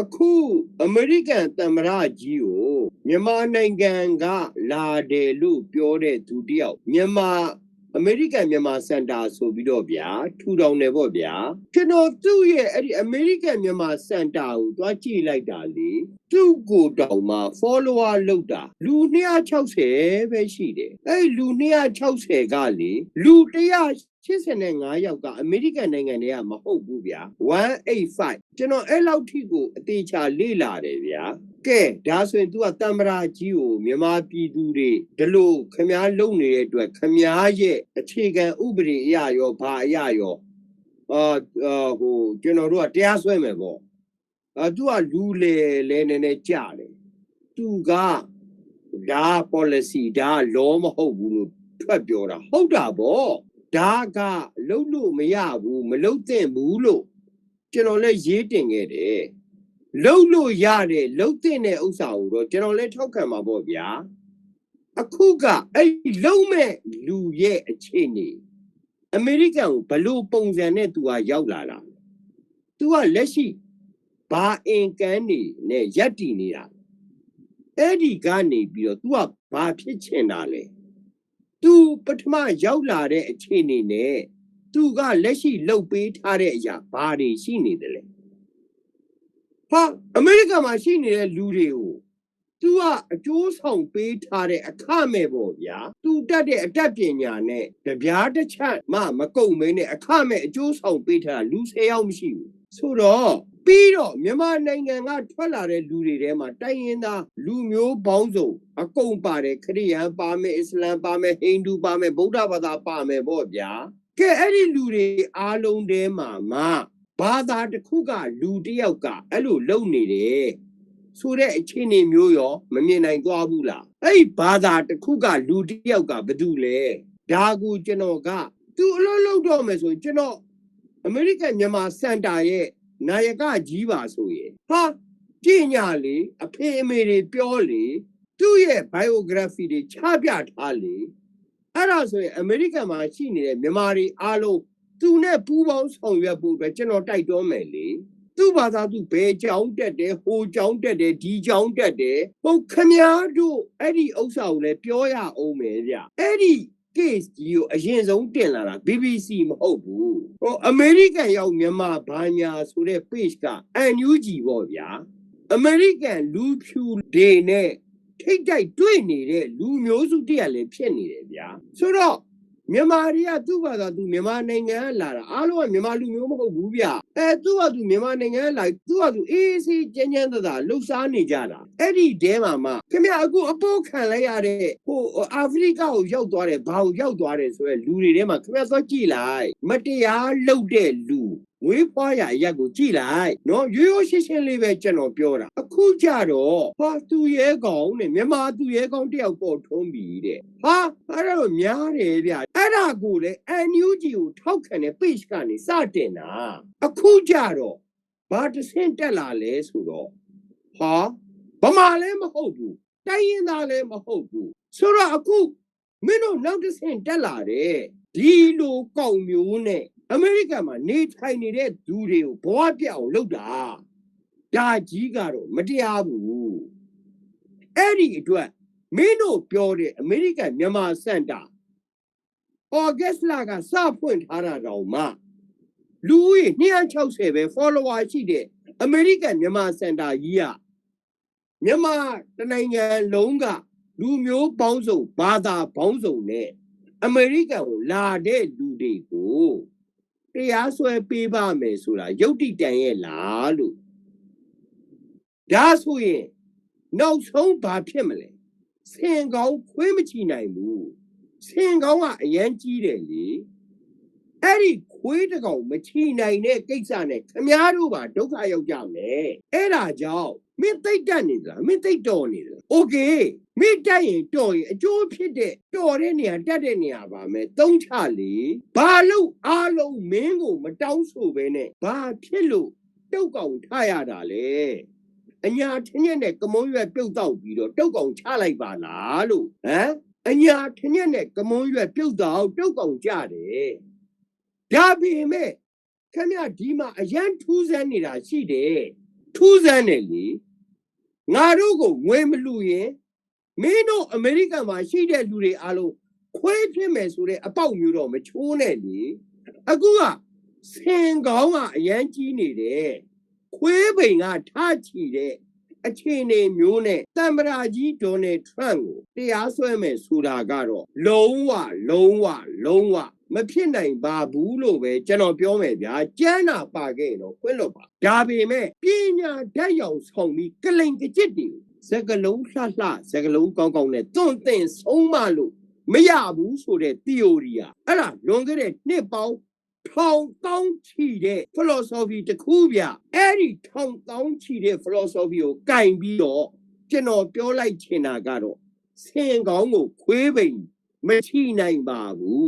အခုအမေရိကန်သမ္မတကြီးကိုမြန်မာနိုင်ငံကလာတယ်လို့ပြောတဲ့သူတယောက်မြန်မာ အမေရိကန်မြန်မာစင်တာဆိုပြီးတော့ဗျာထူထောင်တယ်ပေါ့ဗျာကျွန်တော်သူ့ရဲ့အဲ့ဒီအမေရိကန်မြန်မာစင်တာကိုသွားကြည့်လိုက်တာလေသူ့ကိုတောင်မှ follower လောက်တာလူ260ပဲရှိတယ်အဲ့ဒီလူ260ကလေလူ185ယောက်ကအမေရိကန်နိုင်ငံတွေကမဟုတ်ဘူးဗျာ185ကျွန်တော်အဲ့လောက်ထိကိုအသေးချာလေ့လာတယ်ဗျာ ကဲဒါဆိုရင် तू ကတမ္မရာကြီးကိုမြန်မာပြည်သူတွေဒီလိုခမားလုံနေတဲ့အတွက်ခမားရဲ့အခြေခံဥပဒေအရရောဘာအရရောအာအာဟိုကျွန်တော်တို့ကတရားစွဲမယ်ပေါ့အာ तू ကလူလေလဲနေနေကြတယ် तू ကဒါ policy ဒါ law မဟုတ်ဘူးလို့ထွက်ပြောတာဟုတ်တာပေါ့ဒါကလုံလို့မရဘူးမလုံသင့်ဘူးလို့ကျွန်တော်လည်းရေးတင်ခဲ့တယ် လှုပ်လို့ရတယ်လှုပ်တဲ့ဥစ္စာကိုတော့ကျွန်တော်လည်းထောက်ခံပါပေါ့ဗျာအခုကအဲ့ဒီလှုပ်မဲ့လူရဲ့အခြေအနေအမေရိကန်ကိုဘလို့ပုံစံနဲ့သူကရောက်လာတာသူကလက်ရှိဘာအင်ကန်နေနဲ့ရက်တည်နေတာအဲ့ဒီကနေပြီးတော့ तू ကဘာဖြစ်ချင်တာလဲ तू ပထမရောက်လာတဲ့အခြေအနေနဲ့ तू ကလက်ရှိလှုပ်ပေးထားတဲ့အရာဘာတွေရှိနေတယ်လဲ ဟာအမေရိကန်မှာရှိနေတဲ့လူတွေကို तू ကအကျိုးဆောင်ပေးထားတဲ့အခမဲ့ပေါ့ဗျာ तू တက်တဲ့အတတ်ပညာနဲ့တပြားတစ်ချက်မှမကုန်မင်းနဲ့အခမဲ့အကျိုးဆောင်ပေးထားတာလူ10ယောက်မရှိဘူးဆိုတော့ပြီးတော့မြန်မာနိုင်ငံကထွက်လာတဲ့လူတွေထဲမှာတိုင်းရင်းသားလူမျိုးပေါင်းစုံအကုန်ပါတယ်ခရစ်ယာန်ပါမယ်အစ္စလမ်ပါမယ်ဟိန္ဒူပါမယ်ဗုဒ္ဓဘာသာပါမယ်ပေါ့ဗျာကဲအဲ့ဒီလူတွေအားလုံးထဲမှာမှ ဘာသာတစ်ခုကလူတစ်ယောက်ကအဲ့လိုလုံနေတယ်ဆိုတဲ့အခြေအနေမျိုးရောမမြင်နိုင်သွားဘူးလားအဲ့ဒီဘာသာတစ်ခုကလူတစ်ယောက်ကဘာတူလဲဒါကိုကျွန်တော်ကသူအလုပ်လုပ်တော့မယ်ဆိုရင်ကျွန်တော်အမေရိကန်မြန်မာစင်တာရဲ့နာယကကြီးပါဆိုရင်ဟာပညာလေအဖေအမေတွေပြောလေသူ့ရဲ့ biography တွေချပြထားလေအဲ့ဒါဆိုရင်အမေရိကန်မှာရှိနေတဲ့မြန်မာတွေအားလုံး သူနဲ့ပူးပေါင်းဆောင်ရွက်ဖို့အတွက်ကျွန်တော်တိုက်တွန်းမယ်လေသူ့ဘာသာသူဘယ်ကြောင်းတက်တယ်ဟိုကြောင်းတက်တယ်ဒီကြောင်းတက်တယ်ဟုတ်ခမားတို့အဲ့ဒီဥစ္စာကိုလည်းပြောရအောင်မယ်ဗျအဲ့ဒီ case ကြီးကိုအရင်ဆုံးတင်လာတာ BBC မဟုတ်ဘူးဟို American ရောက်မြန်မာဘာညာဆိုတဲ့ page က NUG ပေါ့ဗျာ American လူဖြူတွေနဲ့ထိတ်တိုက်တွေ့နေတဲ့လူမျိုးစုတည်းလည်းဖြစ်နေတယ်ဗျာဆိုတော့ မြန်မာတွေကသူ့ဘာသာသူမြန်မာနိုင်ငံကလာတာအားလုံးကမြန်မာလူမျိုးမဟုတ်ဘူးဗျအဲသူ့ဟာသူမြန်မာနိုင်ငံကလာသူ့ဟာသူအေးအေးဆေးချမ်းချမ်းသာသာလှုပ်ရှားနေကြတာအဲ့ဒီတဲမှာမှခင်ဗျအခုအပေါ်ခံလိုက်ရတဲ့ဟိုအာဖရိကကိုရောက်သွားတယ်ဘာကိုရောက်သွားတယ်ဆိုရဲလူတွေထဲမှာခင်ဗျသွားကြည့်လိုက်မတရားလှုပ်တဲ့လူ ဝေးဖွားရအရက်ကိုကြည့်လိုက်နော်ရိုးရိုးရှင်းရှင်းလေးပဲကျွန်တော်ပြောတာအခုကြတော့ဟာသူရဲကောင်နဲ့မြန်မာသူရဲကောင်တယောက်ပေါ်ထုံးပြီတဲ့ဟာအဲ့ဒါတော့များတယ်ဗျအဲ့ဒါကိုလေ NUG ကိုထောက်ခံတဲ့ page ကနေစတင်တာအခုကြတော့ဘာတစ်ဆင့်တက်လာလဲဆိုတော့ဟာဗမာလည်းမဟုတ်ဘူးတိုင်းရင်းသားလည်းမဟုတ်ဘူးဆိုတော့အခုမင်းတို့နောက်တစ်ဆင့်တက်လာတယ်ဒီလိုကောက်မျိုးနဲ့ အမေရိကန်မှာနေထိုင်နေတဲ့သူတွေကိုဘဝပြအောင်လုပ်တာဒါကြီးကတော့မတရားဘူးအဲ့ဒီအတွက်မင်းတို့ပြောတဲ့အမေရိကန်မြန်မာစင်တာအော်ဂက်စ်လာကစဖွင့်ထားတာတောင်မှလူဦးရေ260ပဲ follower ရှိတဲ့အမေရိကန်မြန်မာစင်တာကြီးကမြန်မာတစ်နိုင်ငံလုံးကလူမျိုးပေါင်းစုံဘာသာပေါင်းစုံနဲ့အမေရိကန်ကိုလာတဲ့လူတွေကို တရားစွဲပေးပါမယ်ဆိုတာယုတ်တိတန်ရဲ့လားလို့ဒါဆိုရင်နောက်ဆုံးဘာဖြစ်မလဲဆင်ကောင်းခွေးမချီနိုင်ဘူးဆင်ကောင်းကအရန်ကြီးတယ်လေ အဲ့ဒီခွေးတစ်ကောင်မချီနိုင်တဲ့ကိစ္စနဲ့ခမားတို့ပါဒုက္ခရောက်ကြမယ်အဲ့ဒါကြောင့်မင်းသိတ်တက်နေသလားမင်းသိတ်တော်နေသလားโอเคမင်းတက်ရင်တော်ရင်အကျိုးဖြစ်တဲ့တော်တဲ့နေရာတက်တဲ့နေရာပါမယ်သုံးချလေဘာလို့အားလုံးမင်းကိုမတောင်းဆိုပဲနဲ့ဘာဖြစ်လို့တုတ်ကောင်ထရတာလဲအညာထင်းရက်နဲ့ကမုံရွက်ပြုတ်တော့ပြီးတော့တုတ်ကောင်ချလိုက်ပါလားလို့ဟမ်အညာထင်းရက်နဲ့ကမုံရွက်ပြုတ်တော့တုတ်ကောင်ကြတယ် ဒါပေမဲ့ခင်ဗျဒီမှာအရန်ထူးဆန်းနေတာရှိတယ်ထူးဆန်းတယ်လေငါတို့ကိုငွေမလူရင်မင်းတို့အမေရိကန်မှာရှိတဲ့လူတွေအားလုံးခွဲဖြစ်မယ်ဆိုတဲ့အပေါက်မျိုးတော့မချိုးနဲ့လေအခုကစင်ကောင်းကအရန်ကြီးနေတယ်ခွေးပိန်ကထားချီတဲ့အခြေအနေမျိုးနဲ့တမ်မရာကြီးဒေါ်နယ်ထရန့်ကိုတရားစွဲမယ်ဆိုတာကတော့လုံးဝလုံးဝလုံးဝ မဖြစ်နိုင်ပါဘူးလို့ပဲကျွန်တော်ပြောမယ်ဗျာကျမ်းနာပါခဲ့ရင်တော့ခွင့်လွတ်ပါဒါပေမဲ့ပညာဓာတ်ရောင်ဆောင်ပြီးကလိန်ကကြစ်တွေစကလုံးလှလှစကလုံးကောင်းကောင်းနဲ့တွန့်တင်ဆုံးမလို့မရဘူးဆိုတဲ့ theory อ่ะအဲ့ဒါလွန်ခဲ့တဲ့နှစ်ပေါင်းထောင်တောင်းချီတဲ့ philosophy တစ်ခုဗျအဲ့ဒီထောင်တောင်းချီတဲ့ philosophy ကိုကင်ပြီးတော့ကျွန်တော်ပြောလိုက်ချင်တာကတော့ဆင်ကောင်းကိုခွေးပိန်မချိနိုင်ပါဘူး